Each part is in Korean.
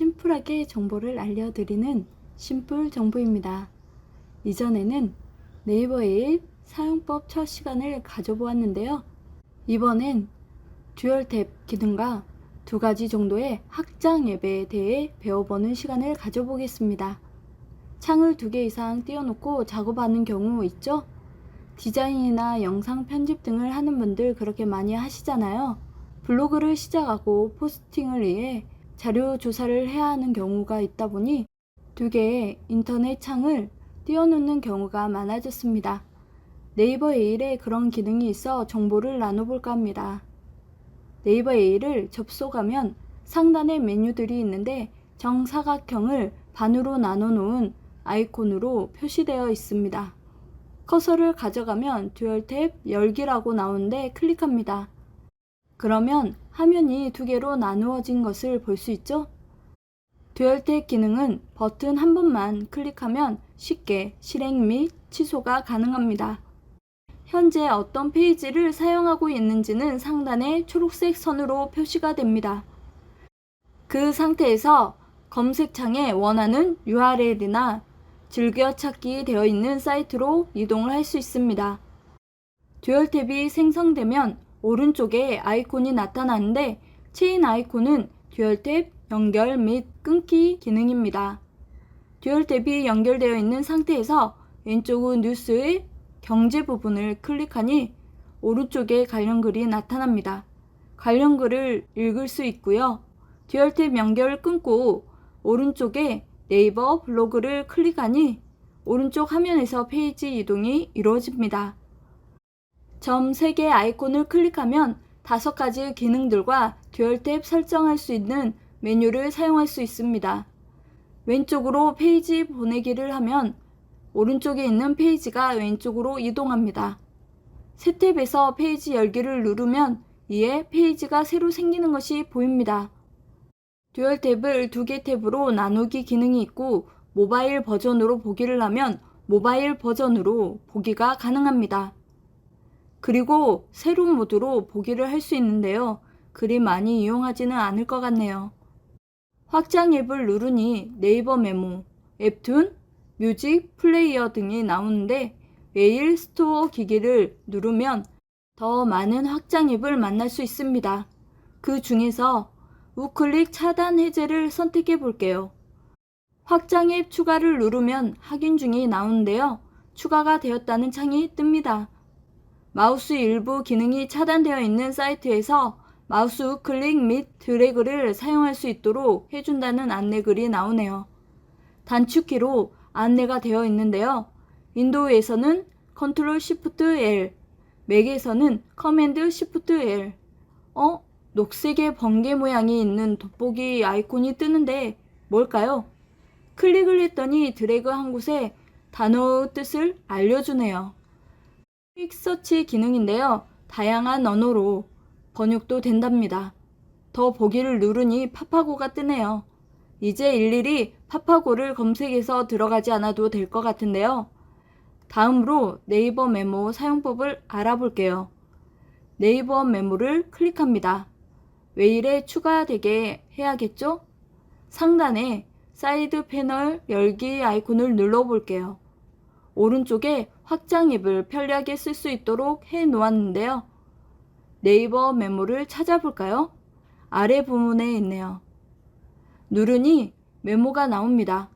심플하게 정보를 알려드리는 심플 정보입니다. 이전에는 네이버 앱 사용법 첫 시간을 가져보았는데요. 이번엔 듀얼 탭 기능과 두 가지 정도의 확장 앱에 대해 배워보는 시간을 가져보겠습니다. 창을 두 개 이상 띄워놓고 작업하는 경우 있죠? 디자인이나 영상 편집 등을 하는 분들 그렇게 많이 하시잖아요. 블로그를 시작하고 포스팅을 위해 자료 조사를 해야 하는 경우가 있다 보니 두 개의 인터넷 창을 띄워놓는 경우가 많아졌습니다. 네이버 에일에 그런 기능이 있어 정보를 나눠볼까 합니다. 네이버 에일을 접속하면 상단에 메뉴들이 있는데 정사각형을 반으로 나눠 놓은 아이콘으로 표시되어 있습니다. 커서를 가져가면 듀얼 탭 열기라고 나오는데 클릭합니다. 그러면 화면이 두 개로 나누어진 것을 볼 수 있죠? 듀얼 탭 기능은 버튼 한 번만 클릭하면 쉽게 실행 및 취소가 가능합니다. 현재 어떤 페이지를 사용하고 있는지는 상단에 초록색 선으로 표시가 됩니다. 그 상태에서 검색창에 원하는 URL이나 즐겨찾기 되어 있는 사이트로 이동을 할 수 있습니다. 듀얼 탭이 생성되면 오른쪽에 아이콘이 나타나는데 체인 아이콘은 듀얼 탭 연결 및 끊기 기능입니다. 듀얼 탭이 연결되어 있는 상태에서 왼쪽은 뉴스의 경제 부분을 클릭하니 오른쪽에 관련 글이 나타납니다. 관련 글을 읽을 수 있고요. 듀얼 탭 연결을 끊고 오른쪽에 네이버 블로그를 클릭하니 오른쪽 화면에서 페이지 이동이 이루어집니다. 점 3개 아이콘을 클릭하면 다섯 가지 기능들과 듀얼 탭 설정할 수 있는 메뉴를 사용할 수 있습니다. 왼쪽으로 페이지 보내기를 하면 오른쪽에 있는 페이지가 왼쪽으로 이동합니다. 새 탭에서 페이지 열기를 누르면 이에 페이지가 새로 생기는 것이 보입니다. 듀얼 탭을 두 개 탭으로 나누기 기능이 있고 모바일 버전으로 보기를 하면 모바일 버전으로 보기가 가능합니다. 그리고 새로운 모드로 보기를 할 수 있는데요. 그리 많이 이용하지는 않을 것 같네요. 확장 앱을 누르니 네이버 메모, 앱툰, 뮤직 플레이어 등이 나오는데 메일 스토어 기기를 누르면 더 많은 확장 앱을 만날 수 있습니다. 그 중에서 우클릭 차단 해제를 선택해 볼게요. 확장 앱 추가를 누르면 확인 중이 나오는데요. 추가가 되었다는 창이 뜹니다. 마우스 일부 기능이 차단되어 있는 사이트에서 마우스 우클릭 및 드래그를 사용할 수 있도록 해준다는 안내글이 나오네요. 단축키로 안내가 되어 있는데요. 윈도우에서는 컨트롤 시프트 L, 맥에서는 커맨드 시프트 L. 어? 녹색의 번개 모양이 있는 돋보기 아이콘이 뜨는데 뭘까요? 클릭을 했더니 드래그 한 곳에 단어의 뜻을 알려주네요. 퀵서치 기능인데요. 다양한 언어로 번역도 된답니다. 더 보기를 누르니 파파고가 뜨네요. 이제 일일이 파파고를 검색해서 들어가지 않아도 될 것 같은데요. 다음으로 네이버 메모 사용법을 알아볼게요. 네이버 메모를 클릭합니다. 웨일에 추가되게 해야겠죠? 상단에 사이드 패널 열기 아이콘을 눌러볼게요. 오른쪽에 확장 앱을 편리하게 쓸 수 있도록 해 놓았는데요. 네이버 메모를 찾아볼까요? 아래 부분에 있네요. 누르니 메모가 나옵니다.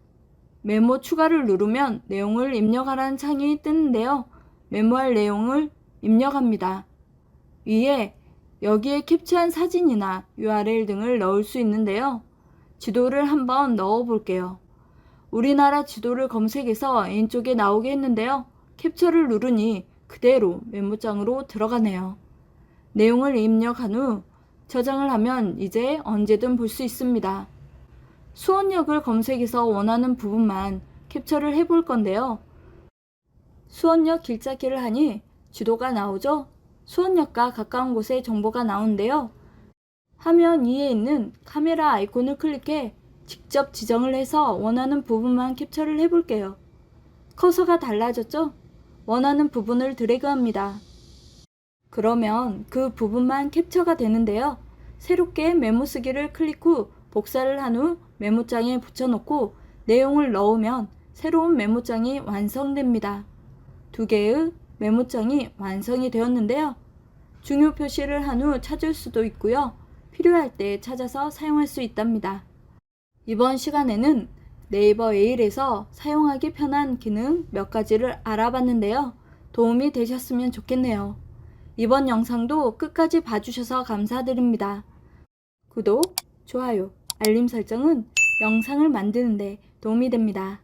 메모 추가를 누르면 내용을 입력하라는 창이 뜨는데요. 메모할 내용을 입력합니다. 위에 여기에 캡처한 사진이나 URL 등을 넣을 수 있는데요. 지도를 한번 넣어 볼게요. 우리나라 지도를 검색해서 왼쪽에 나오게 했는데요. 캡처를 누르니 그대로 메모장으로 들어가네요. 내용을 입력한 후 저장을 하면 이제 언제든 볼 수 있습니다. 수원역을 검색해서 원하는 부분만 캡처를 해볼 건데요. 수원역 길찾기를 하니 지도가 나오죠? 수원역과 가까운 곳에 정보가 나오는데요. 화면 위에 있는 카메라 아이콘을 클릭해 직접 지정을 해서 원하는 부분만 캡처를 해볼게요. 커서가 달라졌죠? 원하는 부분을 드래그합니다. 그러면 그 부분만 캡처가 되는데요. 새롭게 메모 쓰기를 클릭 후 복사를 한 후 메모장에 붙여놓고 내용을 넣으면 새로운 메모장이 완성됩니다. 두 개의 메모장이 완성이 되었는데요. 중요 표시를 한 후 찾을 수도 있고요. 필요할 때 찾아서 사용할 수 있답니다. 이번 시간에는 네이버 에일에서 사용하기 편한 기능 몇 가지를 알아봤는데요. 도움이 되셨으면 좋겠네요. 이번 영상도 끝까지 봐주셔서 감사드립니다. 구독, 좋아요, 알림 설정은 영상을 만드는데 도움이 됩니다.